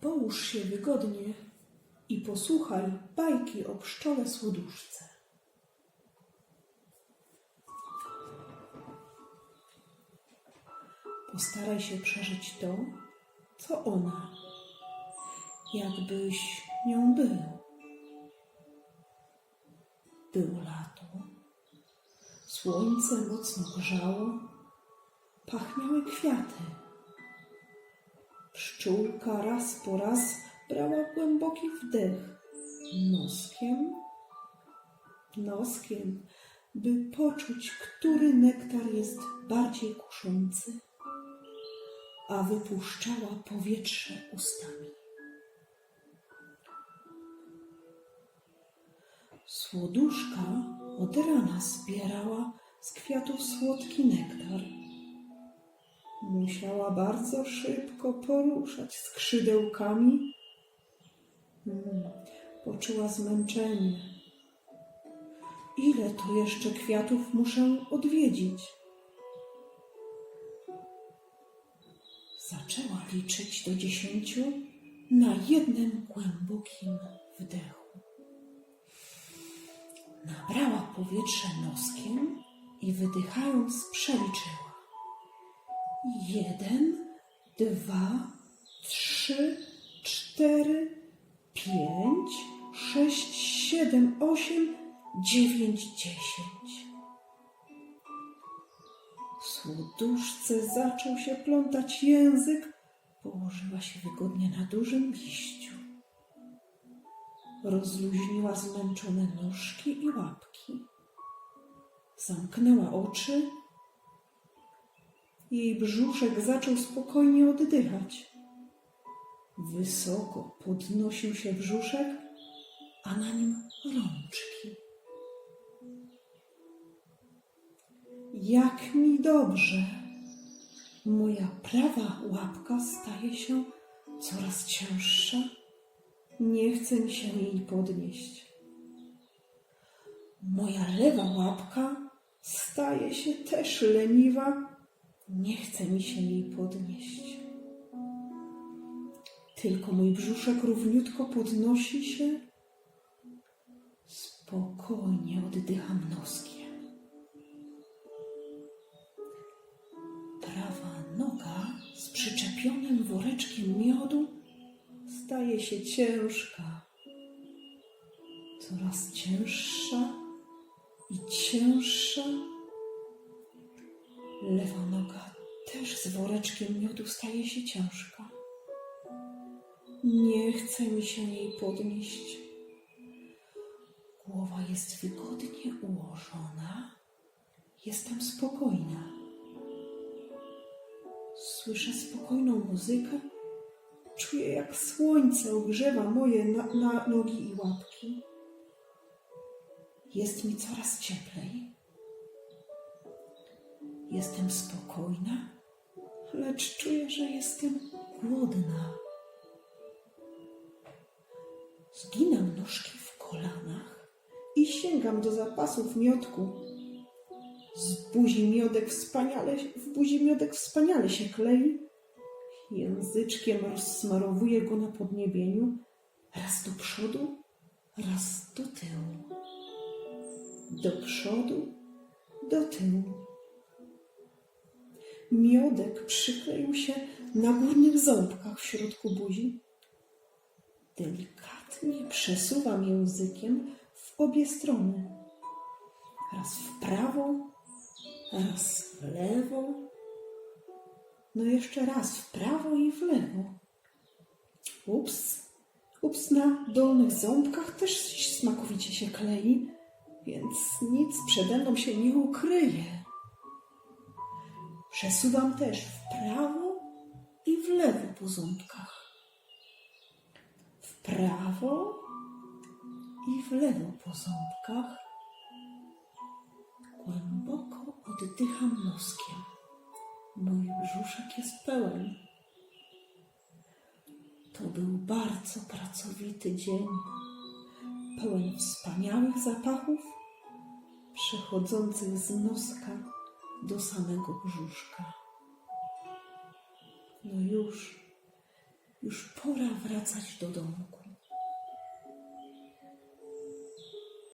Połóż się wygodnie i posłuchaj bajki o pszczole słoduszce. Postaraj się przeżyć to, co ona, jakbyś nią był. Było lato, słońce mocno grzało, pachniały kwiaty. Pszczółka raz po raz brała głęboki wdech noskiem, noskiem, by poczuć, który nektar jest bardziej kuszący, a wypuszczała powietrze ustami. Słoduszka od rana zbierała z kwiatów słodki nektar. Musiała bardzo szybko poruszać skrzydełkami. Mm, poczuła zmęczenie. Ile to jeszcze kwiatów muszę odwiedzić? Zaczęła liczyć do dziesięciu na jednym głębokim wdechu. Nabrała powietrze noskiem i wydychając przeliczyła. Jeden, dwa, trzy, cztery, pięć, sześć, siedem, osiem, dziewięć, dziesięć. Słoduszce zaczął się plątać język, położyła się wygodnie na dużym liściu. Rozluźniła zmęczone nóżki i łapki. Zamknęła oczy. Jej brzuszek zaczął spokojnie oddychać. Wysoko podnosił się brzuszek, a na nim rączki. Jak mi dobrze! Moja prawa łapka staje się coraz cięższa. Nie chce mi się jej podnieść. Moja lewa łapka staje się też leniwa. Nie chce mi się jej podnieść. Tylko mój brzuszek równiutko podnosi się. Spokojnie oddycham noskiem. Prawa noga z przyczepionym woreczkiem miodu staje się ciężka. Coraz cięższa i cięższa. Lewa noga też z woreczkiem miodu staje się ciężka. Nie chce mi się jej podnieść. Głowa jest wygodnie ułożona. Jestem spokojna. Słyszę spokojną muzykę. Czuję, jak słońce ogrzewa moje na, na nogi i łapki. Jest mi coraz cieplej. Jestem spokojna, lecz czuję, że jestem głodna. Zginam nóżki w kolanach i sięgam do zapasów miodku. Z buzi miodek wspaniale, w buzi miodek wspaniale się klei. Języczkiem rozsmarowuję go na podniebieniu, raz do przodu, raz do tyłu. Do przodu, do tyłu. Miodek przykleił się na górnych ząbkach w środku buzi. Delikatnie przesuwam językiem w obie strony. Raz w prawo, raz w lewo. No jeszcze raz w prawo i w lewo. Ups, ups, na dolnych ząbkach też smakowicie się klei, więc nic przede mną się nie ukryje. Przesuwam też w prawo i w lewo po ząbkach. W prawo i w lewo po ząbkach. Głęboko oddycham noskiem. Mój brzuszek jest pełen. To był bardzo pracowity dzień, pełen wspaniałych zapachów, przechodzących z noska do samego brzuszka. No już, Już pora wracać do domku.